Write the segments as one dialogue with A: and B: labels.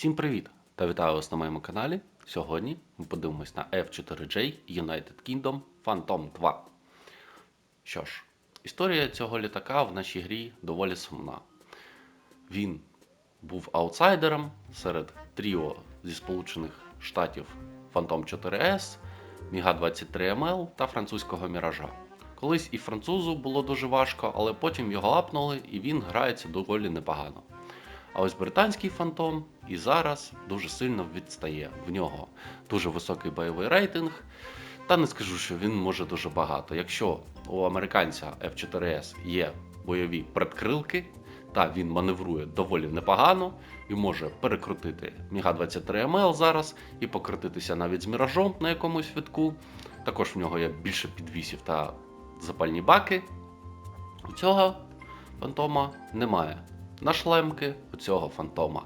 A: Всім привіт! Та вітаю вас на моєму каналі. Сьогодні ми подивимось на F4J United Kingdom Phantom 2. Що ж, історія цього літака в нашій грі доволі сумна. Він був аутсайдером серед тріо зі Сполучених Штатів Phantom 4S, Міга 23 ML та французького Міража. Колись і французу було дуже важко, але потім його апнули і він грається доволі непогано. А ось британський фантом і зараз дуже сильно відстає. В нього дуже високий бойовий рейтинг. Та не скажу, що він може дуже багато. Якщо у американця F4S є бойові предкрилки, та він маневрує доволі непогано і може перекрутити Міга 23 МЛ зараз і покрутитися навіть з міражом на якомусь витку. Також в нього є більше підвісів та запальні баки. У цього фантома немає. На шлемки у цього фантома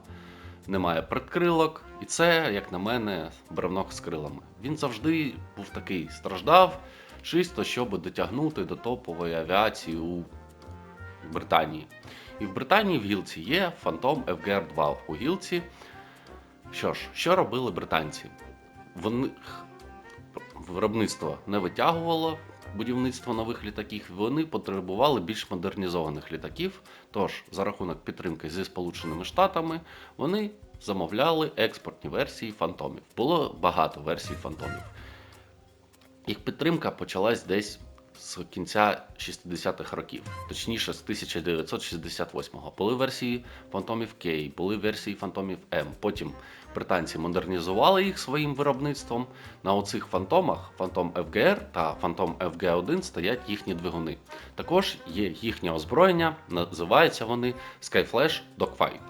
A: немає предкрилок, і це, як на мене, бревнок з крилами. Він завжди був такий, страждав чисто, щоб дотягнути до топової авіації у Британії. І в Британії в гілці є Phantom FGR-2 у гілці. Що ж, що робили британці? Вони виробництво не витягувало будівництво нових літаків, вони потребували більш модернізованих літаків. Тож, за рахунок підтримки зі Сполученими Штатами, вони замовляли експортні версії фантомів. Було багато версій фантомів. Їх підтримка почалась десь з кінця 60-х років, точніше з 1968-го. Були версії фантомів K, були версії фантомів М. Потім британці модернізували їх своїм виробництвом. На оцих фантомах Phantom FGR та Phantom FG1 стоять їхні двигуни. Також є їхнє озброєння, називаються вони Skyflash Dogfight.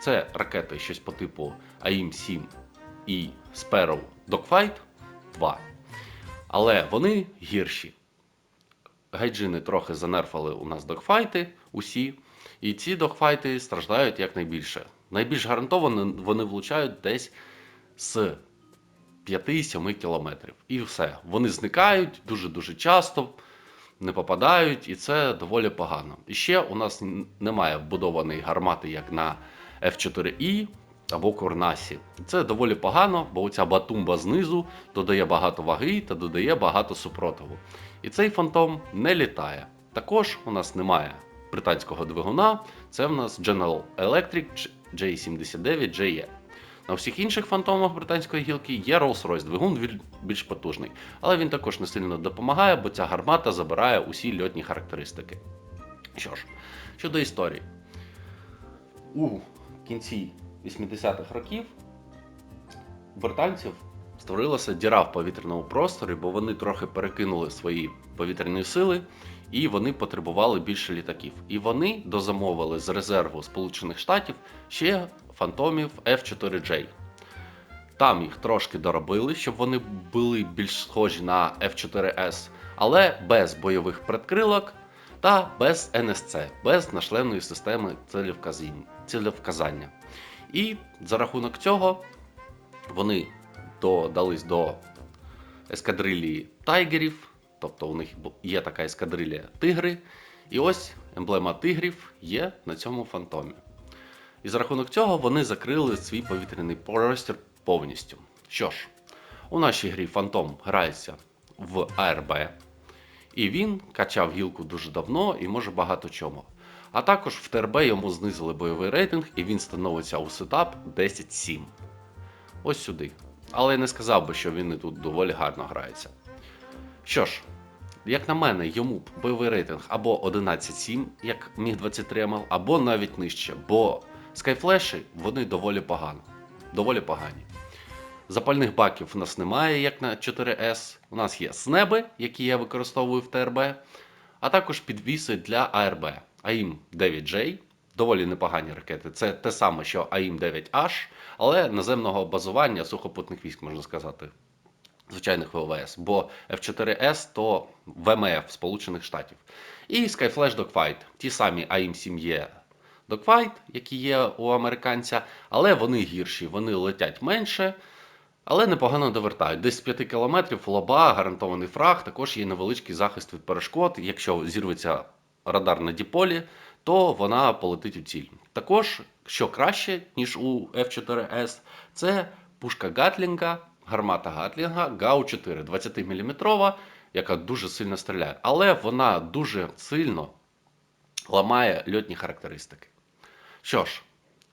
A: Це ракети щось по типу AIM-7 і Sparrow Dogfight 2. Але вони гірші. Гайджини трохи занерфали у нас догфайти, усі. І ці догфайти страждають якнайбільше. Найбільш гарантовано вони влучають десь з 5-7 кілометрів. І все. Вони зникають дуже-дуже часто, не попадають, і це доволі погано. І ще у нас немає вбудованої гармати, як на F4I або Курнасі. Це доволі погано, бо ця батумба знизу додає багато ваги та додає багато супротиву. І цей фантом не літає. Також у нас немає британського двигуна, це в нас General Electric J79JE. На всіх інших фантомах британської гілки є Rolls-Royce двигун більш потужний, але він також не сильно допомагає, бо ця гармата забирає усі льотні характеристики. Що ж, щодо історії, у кінці 80-х років у британців створилася діра в повітряному просторі, бо вони трохи перекинули свої повітряні сили і вони потребували більше літаків. І вони дозамовили з резерву Сполучених Штатів ще фантомів F4J. Там їх трошки доробили, щоб вони були більш схожі на F4S, але без бойових предкрилок та без НСЦ, без нашленої системи цілевказання. І за рахунок цього вони додались до ескадрилії тайгерів, тобто у них є така ескадрилія тигри. І ось емблема тигрів є на цьому фантомі. І за рахунок цього вони закрили свій повітряний простір повністю. Що ж, у нашій грі Фантом грається в АРБ, і він качав гілку дуже давно і може багато чому. А також в ТРБ йому знизили бойовий рейтинг, і він становиться у сетап 10-7. Ось сюди. Але я не сказав би, що він і тут доволі гарно грається. Що ж, як на мене, йому бойовий рейтинг або 11-7, як міг 23 МЛ, або навіть нижче, бо скайфлеші вони доволі погано. Доволі погані. Запальних баків у нас немає, як на 4С. У нас є снеби, які я використовую в ТРБ, а також підвіси для АРБ. AIM 9J, доволі непогані ракети. Це те саме, що AIM 9H, але наземного базування сухопутних військ, можна сказати, звичайних ВВС, бо F4S то ВМФ Сполучених Штатів. І Skyflash Dogfight, ті самі AIM 7E Dogfight, які є у американця, але вони гірші, вони летять менше. Але непогано довертають. Десь з 5 кілометрів лоба, гарантований фраг, також є невеличкий захист від перешкод. Якщо зірветься радар на діполі, то вона полетить у ціль. Також, що краще, ніж у F4S, це пушка Гатлінга, гармата Гатлінга Гау-4 20-мм, яка дуже сильно стріляє. Але вона дуже сильно ламає льотні характеристики. Що ж,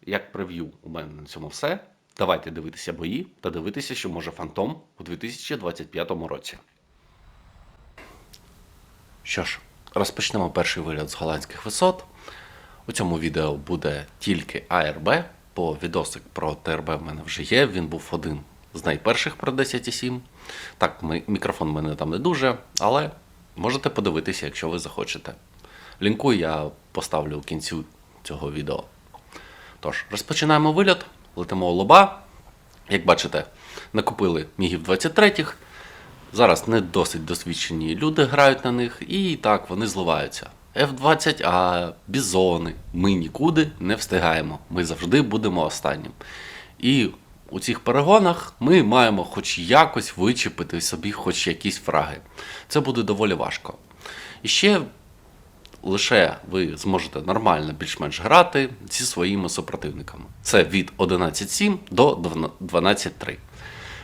A: як прев'ю, у мене на цьому все. Давайте дивитися бої та дивитися, що може Фантом у 2025 році. Що ж, розпочнемо перший виліт з голландських висот. У цьому відео буде тільки АРБ, бо відосик про ТРБ в мене вже є. Він був один з найперших про 10.7. Так, мікрофон в мене там не дуже, але можете подивитися, якщо ви захочете. Лінку я поставлю у кінці цього відео. Тож, розпочинаємо виліт, летимо у лоба. Як бачите, накупили мігів 23-х. Зараз не досить досвідчені люди грають на них, і так вони зливаються. F20, а бізони. Ми нікуди не встигаємо. Ми завжди будемо останнім. І у цих перегонах ми маємо хоч якось вичепити собі хоч якісь фраги. Це буде доволі важко. І ще лише ви зможете нормально більш-менш грати зі своїми супротивниками. Це від 11.7 до 12.3.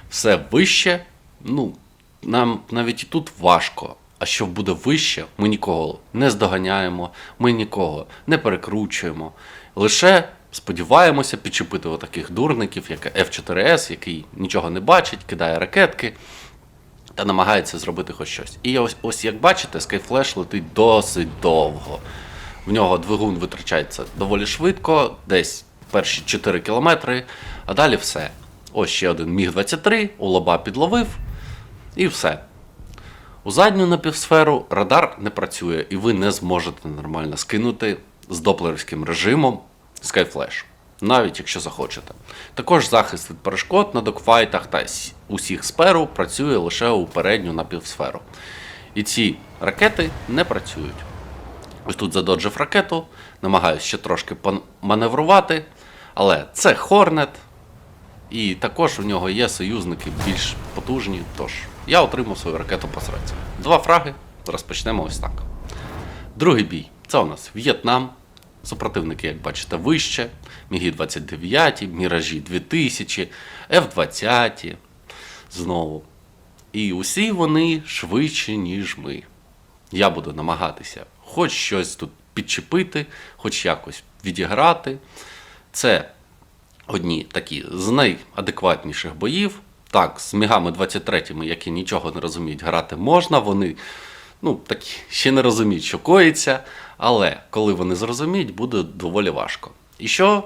A: Все вище, ну, нам навіть і тут важко. А що буде вище, ми нікого не здоганяємо, ми нікого не перекручуємо. Лише сподіваємося підчепити отаких дурників, як F4S, який нічого не бачить, кидає ракетки та намагається зробити хоч щось. І ось, ось як бачите, Skyflash летить досить довго. В нього двигун витрачається доволі швидко, десь перші 4 кілометри, а далі все. Ось ще один Міг-23, у лоба підловив, і все. У задню напівсферу радар не працює, і ви не зможете нормально скинути з доплерівським режимом Skyflash, навіть якщо захочете. Також захист від перешкод на докфайтах та усіх сперу працює лише у передню напівсферу. І ці ракети не працюють. Ось тут задоджив ракету, намагаюся ще трошки маневрувати, але це Hornet, і також у нього є союзники більш потужні. Тож я отримав свою ракету посередця. Два фраги. Розпочнемо ось так. Другий бій це у нас В'єтнам. Супротивники, як бачите, вище. Мігі 29, Міражі 2000, F-20. Знову. І усі вони швидші, ніж ми. Я буду намагатися хоч щось тут підчепити, хоч якось відіграти. Це одні такі з найадекватніших боїв. Так, з мігами 23, які нічого не розуміють, грати можна. Вони ну, такі ще не розуміють, що коїться, але коли вони зрозуміють, буде доволі важко. І що?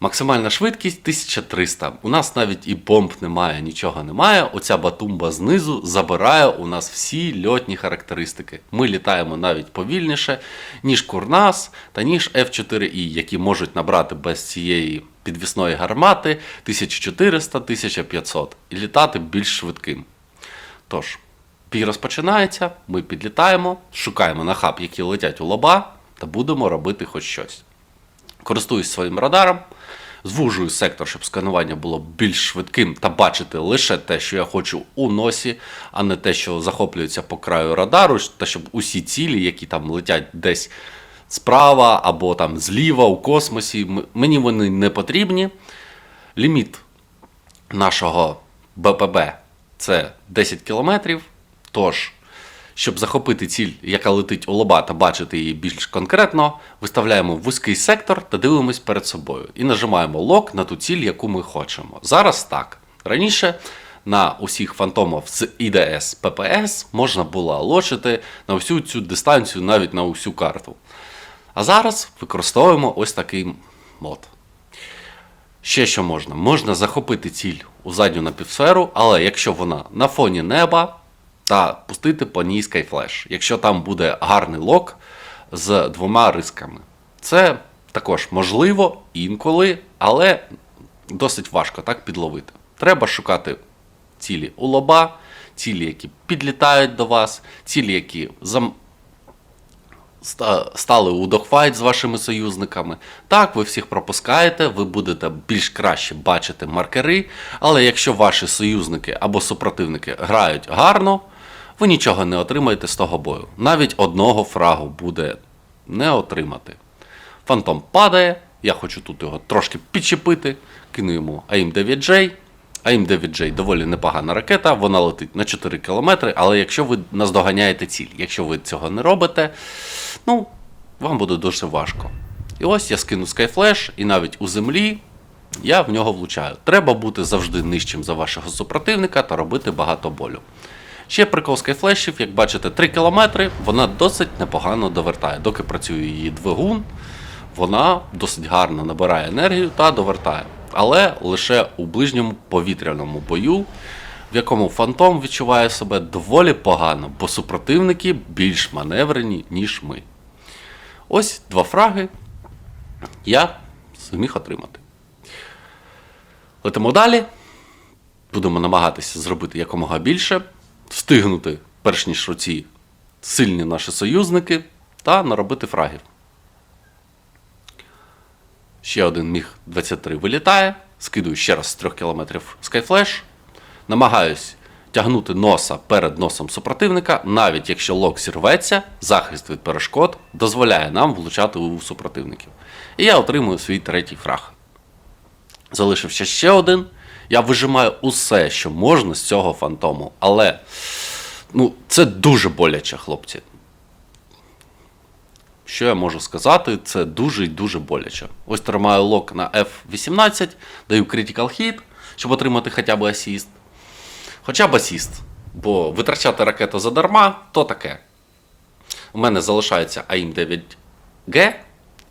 A: Максимальна швидкість 1300. У нас навіть і бомб немає, нічого немає. Оця батумба знизу забирає у нас всі льотні характеристики. Ми літаємо навіть повільніше, ніж Курнас та ніж F4i, які можуть набрати без цієї підвісної гармати 1400-1500 і літати більш швидким. Тож, бій розпочинається, ми підлітаємо, шукаємо на хаб, які летять у лоба, та будемо робити хоч щось. Користуюсь своїм радаром, звужую сектор, щоб сканування було більш швидким та бачити лише те, що я хочу у носі, а не те, що захоплюється по краю радару, та щоб усі цілі, які там летять десь справа або там зліва у космосі, мені вони не потрібні. Ліміт нашого БПБ це 10 кілометрів. Тож, щоб захопити ціль, яка летить у лоба та бачити її більш конкретно, виставляємо вузький сектор та дивимось перед собою. І нажимаємо лок на ту ціль, яку ми хочемо. Зараз так. Раніше на усіх фантомів з ІДС ППС можна було лочити на всю цю дистанцію, навіть на усю карту. А зараз використовуємо ось такий мод. Ще що можна? Можна захопити ціль у задню напівсферу, але якщо вона на фоні неба, та пустити по ній Skyflash, якщо там буде гарний лок з двома рисками. Це також можливо інколи, але досить важко так підловити. Треба шукати цілі у лоба, цілі, які підлітають до вас, цілі, які зам стали у догфайт з вашими союзниками. Так, ви всіх пропускаєте, ви будете більш краще бачити маркери, але якщо ваші союзники або супротивники грають гарно, ви нічого не отримаєте з того бою. Навіть одного фрагу буде не отримати. Фантом падає, я хочу тут його трошки підчепити, кину йому AIM 9J. AIM 9J доволі непогана ракета, вона летить на 4 км, але якщо ви наздоганяєте ціль, якщо ви цього не робите, ну, вам буде дуже важко. І ось я скину Skyflash, і навіть у землі я в нього влучаю. Треба бути завжди нижчим за вашого супротивника та робити багато болю. Ще прикол скайфлешів, як бачите, 3 км, вона досить непогано довертає. Доки працює її двигун, вона досить гарно набирає енергію та довертає. Але лише у ближньому повітряному бою, в якому фантом відчуває себе доволі погано, бо супротивники більш маневрені, ніж ми. Ось два фраги я зміг отримати. Летимо далі. Будемо намагатися зробити якомога більше, встигнути, перш ніж оці сильні наші союзники, та наробити фрагів. Ще один міг 23 вилітає. Скидую ще раз з 3 км Skyflash. Намагаюсь тягнути носа перед носом супротивника, навіть якщо лок зірветься, захист від перешкод дозволяє нам влучати у супротивників. І я отримую свій третій фраг. Залишився ще один. Я вижимаю усе, що можна з цього фантому. Але ну, це дуже боляче, хлопці. Що я можу сказати? Це дуже і дуже боляче. Ось тримаю лок на F18, даю critical hit, щоб отримати хоча б асіст. Хоча б асіст. Бо витрачати ракету задарма то таке. У мене залишається AIM 9G,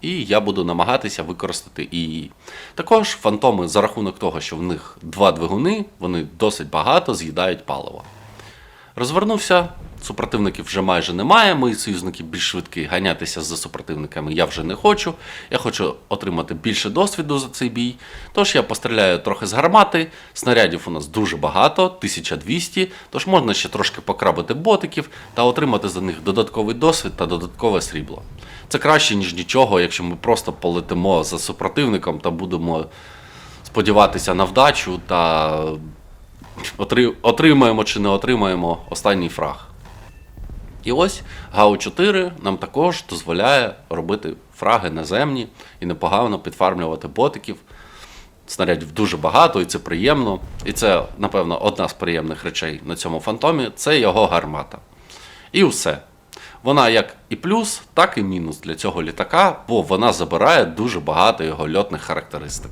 A: і я буду намагатися використати її. Також фантоми за рахунок того, що в них два двигуни, вони досить багато з'їдають паливо. Розвернувся, супротивників вже майже немає. Мої союзники більш швидкі, ганятися за супротивниками я вже не хочу. Я хочу отримати більше досвіду за цей бій. Тож я постріляю трохи з гармати. Снарядів у нас дуже багато, 1200, тож можна ще трошки покрабити ботиків та отримати за них додатковий досвід та додаткове срібло. Це краще, ніж нічого, якщо ми просто полетимо за супротивником та будемо сподіватися на вдачу та отримаємо чи не отримаємо останній фраг. І ось ГАУ 4 нам також дозволяє робити фраги наземні і непогано підфармлювати ботиків. Снарядів дуже багато, і це приємно. І це, напевно, одна з приємних речей на цьому фантомі це його гармата. І все. Вона як і плюс, так і мінус для цього літака, бо вона забирає дуже багато його льотних характеристик.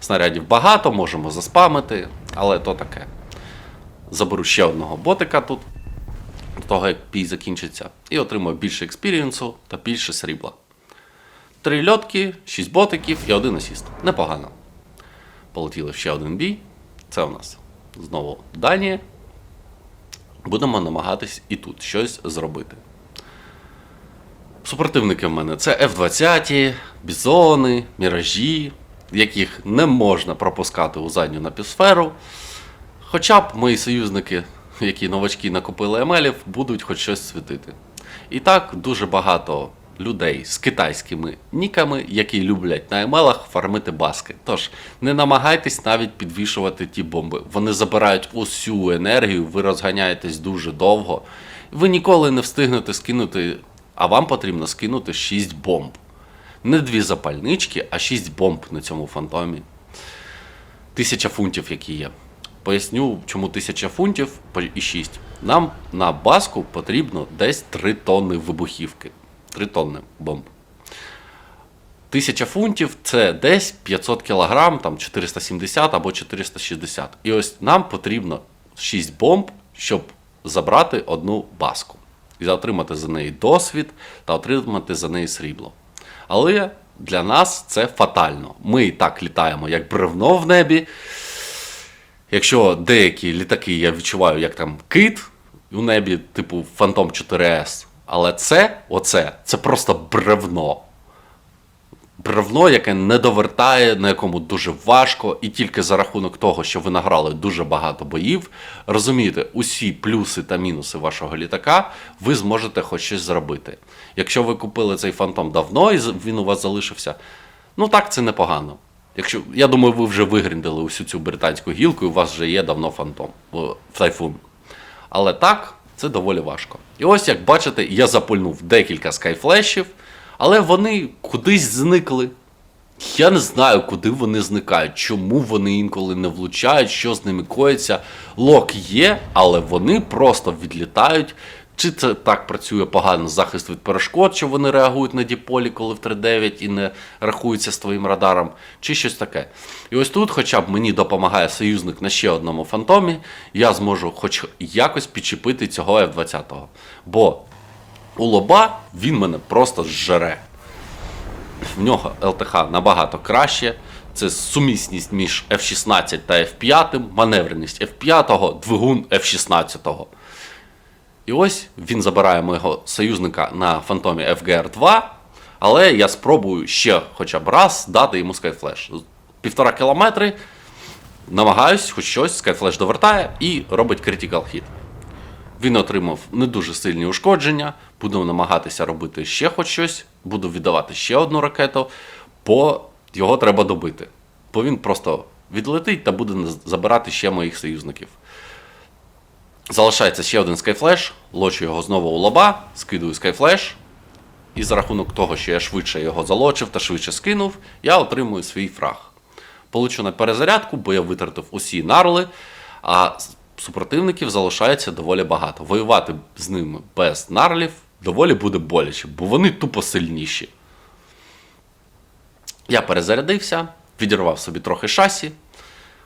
A: Снарядів багато, можемо заспамити, але то таке. Заберу ще одного ботика тут, до того як бій закінчиться, і отримаю більше експірієнсу та більше срібла. Три льотки, шість ботиків і один асіст. Непогано. Полетіли ще один бій. Це у нас знову Данія. Будемо намагатись і тут щось зробити. Супротивники в мене це F-20, бізони, міражі, яких не можна пропускати у задню напівсферу. Хоча б мої союзники, які новачки накупили емелів, будуть хоч щось світити. І так дуже багато людей з китайськими ніками, які люблять на емелах фармити баски. Тож не намагайтесь навіть підвішувати ті бомби. Вони забирають усю енергію, ви розганяєтесь дуже довго. Ви ніколи не встигнете скинути, а вам потрібно скинути 6 бомб. Не дві запальнички, а 6 бомб на цьому фантомі. Тисяча фунтів, які є. Поясню, чому 1000 фунтів і 6. Нам на баску потрібно десь 3 тонни вибухівки. 3 тонни бомб. 1000 фунтів це десь 500 кілограм, там 470 або 460. І ось нам потрібно 6 бомб, щоб забрати одну баску. І отримати за неї досвід та отримати за неї срібло. Але для нас це фатально. Ми і так літаємо як бревно в небі. Якщо деякі літаки я відчуваю, як там кит у небі, типу Phantom 4S, але це, оце, це просто бревно. Бревно, яке не довертає, на якому дуже важко, і тільки за рахунок того, що ви награли дуже багато боїв, розумієте, усі плюси та мінуси вашого літака, ви зможете хоч щось зробити. Якщо ви купили цей фантом давно і він у вас залишився, ну так, це непогано. Якщо, я думаю, ви вже вигріндили усю цю британську гілку, і у вас вже є давно фантом тайфун. Але так, це доволі важко. І ось, як бачите, я запульнув декілька скайфлешів, Але вони кудись зникли. Я не знаю, куди вони зникають, чому вони інколи не влучають, що з ними коїться. Лок є, але вони просто відлітають. Чи це так працює погано захист від перешкод, що вони реагують на діполі, коли в 3.9 і не рахуються з твоїм радаром, чи щось таке. І ось тут, хоча б мені допомагає союзник на ще одному фантомі, я зможу хоч якось підчепити цього F-20. Бо у лоба він мене просто зжере. В нього ЛТХ набагато краще. Це сумісність між F16 та F5, маневреність F5, двигун F16. І ось він забирає мого союзника на фантомі FGR2, але я спробую ще хоча б раз дати йому Skyflash. Півтора кілометри, намагаюсь, хоч щось, Skyflash довертає і робить critical hit. Він отримав не дуже сильні ушкодження, буду намагатися робити ще хоч щось, буду віддавати ще одну ракету, бо його треба добити. Бо він просто відлетить та буде забирати ще моїх союзників. Залишається ще один Skyflash, лочу його знову у лоба, скидую Skyflash. І за рахунок того, що я швидше його залочив та швидше скинув, я отримую свій фраг. Получу на перезарядку, бо я витратив усі нарли, а супротивників залишається доволі багато. Воювати з ними без нарлів доволі буде боляче, бо вони тупо сильніші. Я перезарядився, відірвав собі трохи шасі,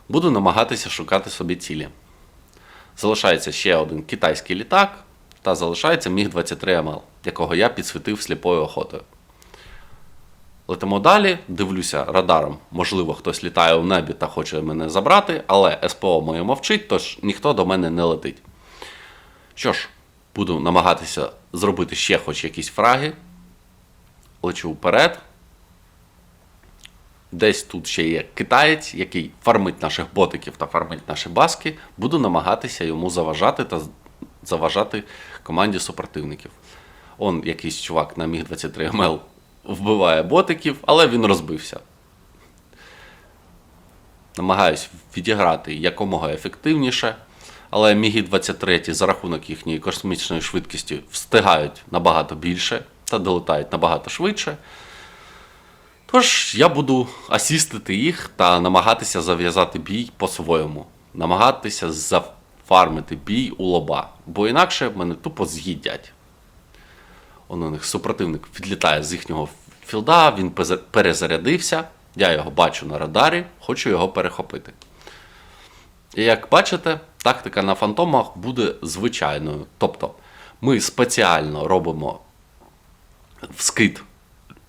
A: буду намагатися шукати собі цілі. Залишається ще один китайський літак, та залишається Міг 23 МЛ, якого я підсвітив сліпою охотою. Летимо далі, дивлюся радаром, можливо, хтось літає в небі та хоче мене забрати, але СПО моє мовчить, тож ніхто до мене не летить. Що ж, буду намагатися зробити ще хоч якісь фраги. Лечу вперед. Десь тут ще є китаєць, який фармить наших ботиків та фармить наші баски. Буду намагатися йому заважати та заважати команді супротивників. Он якийсь чувак на Міг 23 МЛ вбиває ботиків, але він розбився. Намагаюсь відіграти якомога ефективніше. Але Міги 23 за рахунок їхньої космічної швидкості встигають набагато більше та долетають набагато швидше. Тож я буду асістити їх та намагатися зав'язати бій по-своєму. Намагатися зафармити бій у лоба, бо інакше мене тупо з'їдять. Он у них супротивник відлітає з їхнього філда, він перезарядився. Я його бачу на радарі, хочу його перехопити. І як бачите, тактика на фантомах буде звичайною. Тобто ми спеціально робимо вскид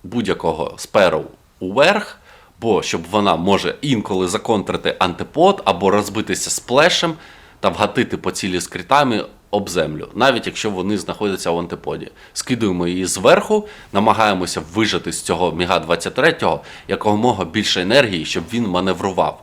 A: будь-якого сперу уверх, бо щоб вона може інколи законтрити антипод або розбитися сплешем та вгатити по цілі з критами об землю, навіть якщо вони знаходяться в антиподі. Скидуємо її зверху, намагаємося вижати з цього Міга 23 якомога більше енергії, щоб він маневрував.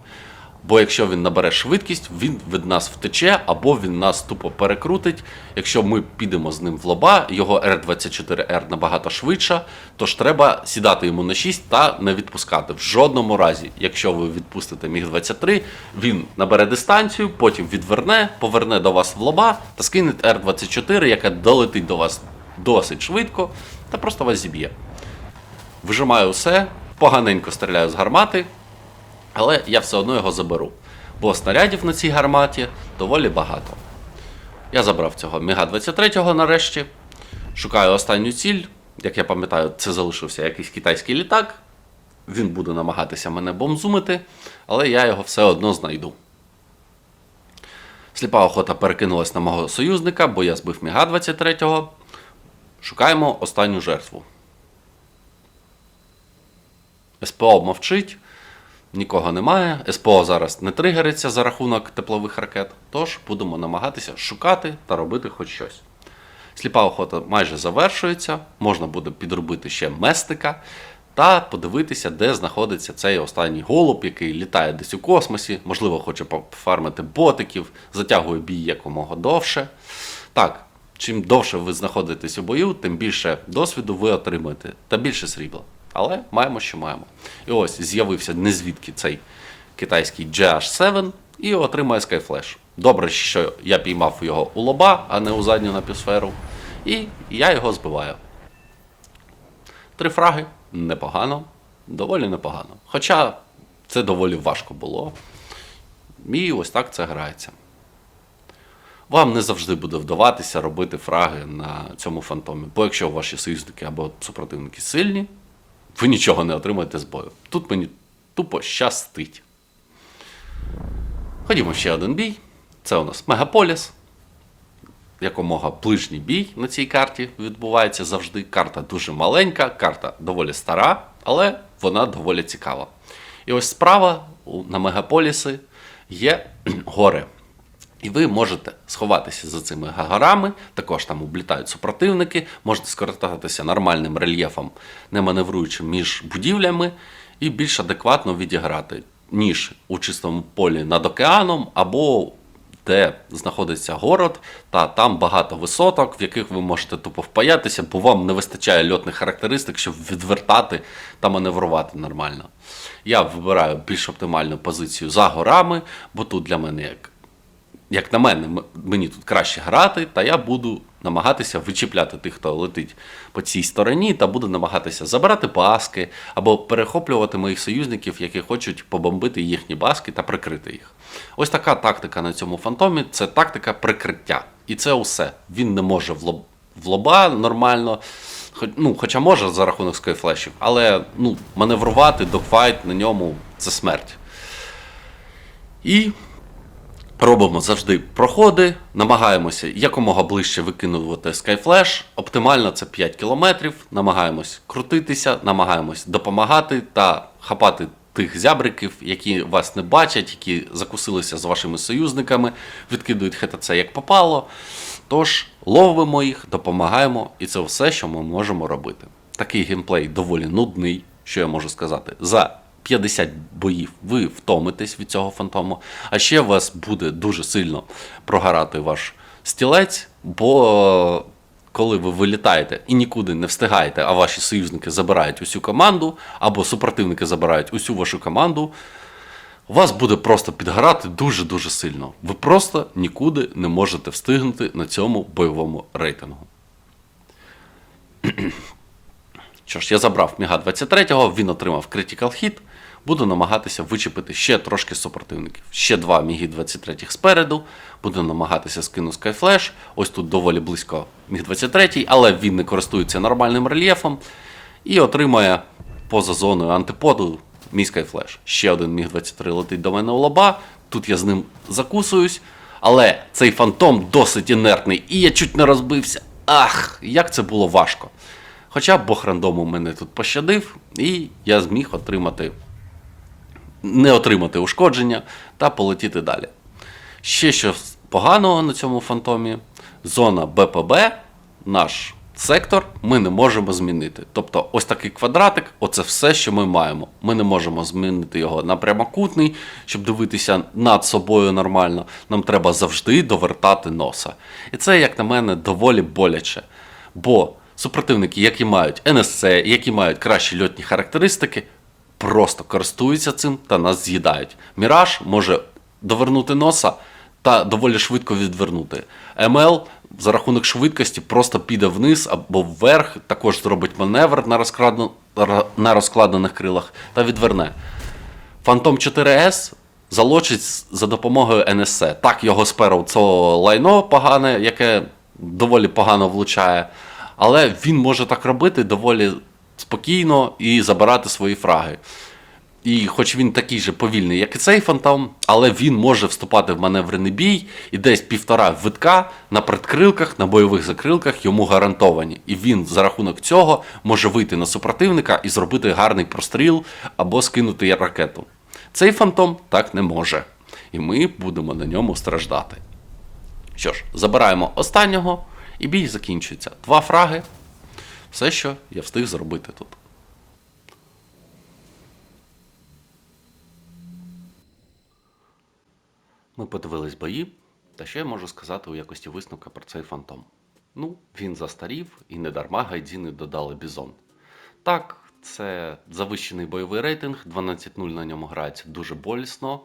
A: Бо якщо він набере швидкість, він від нас втече, або він нас тупо перекрутить. Якщо ми підемо з ним в лоба, його R24R набагато швидше, тож треба сідати йому на 6 та не відпускати. В жодному разі, якщо ви відпустите міг 23, він набере дистанцію, потім відверне, поверне до вас в лоба та скине R24, яка долетить до вас досить швидко та просто вас зіб'є. Вижимаю все, поганенько стріляю з гармати. Але я все одно його заберу. Бо снарядів на цій гарматі доволі багато. Я забрав цього Міга 23 нарешті. Шукаю останню ціль. Як я пам'ятаю, це залишився якийсь китайський літак. Він буде намагатися мене бомзумити, але я його все одно знайду. Сліпа охота перекинулась на мого союзника, бо я збив Міга 23. го Шукаємо останню жертву. СПО мовчить. Нікого немає. СПО зараз не тригериться за рахунок теплових ракет, тож будемо намагатися шукати та робити хоч щось. Сліпа охота майже завершується, можна буде підробити ще местика та подивитися, де знаходиться цей останній голуб, який літає десь у космосі, можливо, хоче пофармити ботиків, затягує бій якомога довше. Так, чим довше ви знаходитесь у бою, тим більше досвіду ви отримаєте та більше срібла. Але маємо, що маємо. І ось з'явився незвідки цей китайський GH7 і отримає Skyflash. Добре, що я піймав його у лоба, а не у задню напівсферу. І я його збиваю. Три фраги непогано, доволі непогано. Хоча це доволі важко було. І ось так це грається. Вам не завжди буде вдаватися робити фраги на цьому фантомі. Бо якщо ваші союзники або супротивники сильні, ви нічого не отримаєте з бою. Тут мені тупо щастить. Ходімо ще один бій. Це у нас Мегаполіс. Якомога ближній бій на цій карті відбувається завжди. Карта дуже маленька, карта доволі стара, але вона доволі цікава. І ось справа на мегаполіси є гори. І ви можете сховатися за цими горами, також там облітають супротивники, можете скористатися нормальним рельєфом, не маневруючи між будівлями, і більш адекватно відіграти, ніж у чистому полі над океаном, або де знаходиться город, та там багато висоток, в яких ви можете тупо впаятися, бо вам не вистачає льотних характеристик, щоб відвертати та маневрувати нормально. Я вибираю більш оптимальну позицію за горами, бо тут для мене як як на мене, мені тут краще грати, та я буду намагатися вичіпляти тих, хто летить по цій стороні, та буду намагатися забирати баски або перехоплювати моїх союзників, які хочуть побомбити їхні баски та прикрити їх. Ось така тактика на цьому фантомі це тактика прикриття. І це усе. Він не може в, лоб, в лоба нормально. Хоч, ну, хоча може за рахунок скайфлешів, але ну, маневрувати, докфайт на ньому це смерть. І Робимо завжди проходи, намагаємося якомога ближче викинувати Skyflash. Оптимально це 5 км. Намагаємось крутитися, намагаємось допомагати та хапати тих зябриків, які вас не бачать, які закусилися з вашими союзниками, відкидують ХТЦ як попало. Тож ловимо їх, допомагаємо, і це все, що ми можемо робити. Такий геймплей доволі нудний, що я можу сказати. За 50 боїв ви втомитесь від цього фантому, а ще вас буде дуже сильно прогорати ваш стілець, бо коли ви вилітаєте і нікуди не встигаєте, а ваші союзники забирають усю команду, або супротивники забирають усю вашу команду, вас буде просто підгорати дуже-дуже сильно. Ви просто нікуди не можете встигнути на цьому бойовому рейтингу. Що ж, я забрав Міга 23-го, він отримав Critical Hit. Буду намагатися вичепити ще трошки супротивників. Ще два Міги 23 спереду. Буду намагатися скину Skyflash. Ось тут доволі близько Міг 23, але він не користується нормальним рельєфом. І отримає поза зоною антиподу мій Skyflash. Ще один Міг 23 летить до мене у лоба. Тут я з ним закусуюсь. Але цей фантом досить інертний, і я чуть не розбився. Ах, як це було важко. Хоча Бог рандому мене тут пощадив, і я зміг отримати, не отримати ушкодження та полетіти далі. Ще щось поганого на цьому фантомі: зона БПБ, наш сектор, ми не можемо змінити. Тобто, ось такий квадратик, оце все, що ми маємо. Ми не можемо змінити його на прямокутний, щоб дивитися над собою нормально. Нам треба завжди довертати носа. І це, як на мене, доволі боляче. Бо супротивники, які мають НСЦ, які мають кращі льотні характеристики, просто користуються цим та нас з'їдають. Міраж може довернути носа та доволі швидко відвернути. МЛ за рахунок швидкості просто піде вниз або вверх, також зробить маневр на, розкладно, на розкладених крилах та відверне. Фантом 4С залочить за допомогою НСЦ. Так, його сперу це лайно погане, яке доволі погано влучає. Але він може так робити доволі спокійно і забирати свої фраги. І хоч він такий же повільний, як і цей фантом, але він може вступати в маневрений бій і десь півтора витка на предкрилках, на бойових закрилках йому гарантовані. І він за рахунок цього може вийти на супротивника і зробити гарний простріл або скинути ракету. Цей фантом так не може. І ми будемо на ньому страждати. Що ж, забираємо останнього, і бій закінчується. Два фраги. Все, що я встиг зробити тут. Ми подивились бої, та що я можу сказати у якості висновка про цей фантом? Ну, він застарів і не дарма гайдзіни додали бізон. Так, це завищений бойовий рейтинг, 12-0 на ньому грається дуже болісно.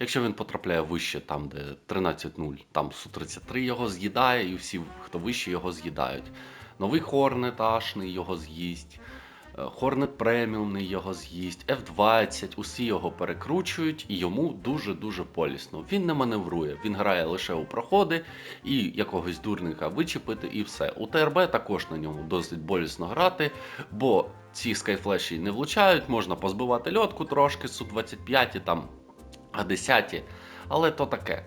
A: Якщо він потрапляє вище, там, де 13-0, там Су-33 його з'їдає, і всі, хто вище, його з'їдають. Новий Хорнет Ашний його з'їсть. Hornet Premium його з'їсть, F20, усі його перекручують і йому дуже-дуже болісно. Він не маневрує, він грає лише у проходи і якогось дурника вичепити, і все. У ТРБ також на ньому досить болісно грати, бо ці скайфлеші не влучають, можна позбивати льотку трошки, Су-25 там, А10, але то таке.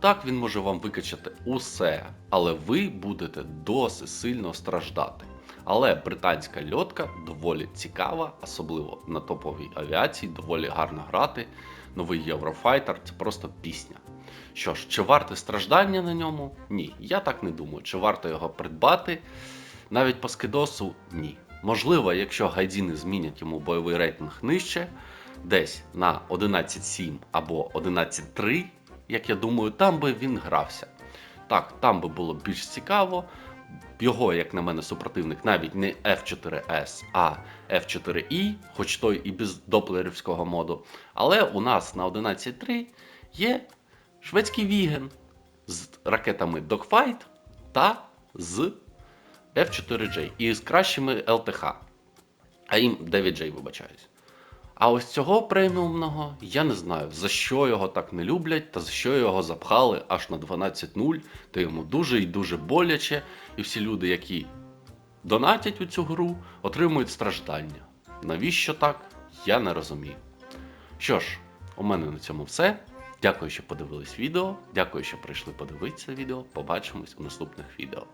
A: Так він може вам викачати усе, але ви будете досить сильно страждати. Але британська льотка доволі цікава, особливо на топовій авіації, доволі гарно грати. Новий Єврофайтер це просто пісня. Що ж, чи варте страждання на ньому? Ні, я так не думаю. Чи варто його придбати? Навіть по скидосу ні. Можливо, якщо гайдіни змінять йому бойовий рейтинг нижче, десь на 11.7 або 11.3, як я думаю, там би він грався. Так, там би було більш цікаво. Його, як на мене, супротивник навіть не F4S, а F4E, хоч той і без доплерівського моду. Але у нас на 11.3 є шведський Віген з ракетами Dogfight та з F4J і з кращими ЛТХ. А їм 9J, вибачаюсь. А ось цього преміумного я не знаю, за що його так не люблять, та за що його запхали аж на 12.0, то йому дуже і дуже боляче, і всі люди, які донатять у цю гру, отримують страждання. Навіщо так? Я не розумію. Що ж, у мене на цьому все. Дякую, що подивились відео. Дякую, що прийшли подивитися відео. Побачимось у наступних відео.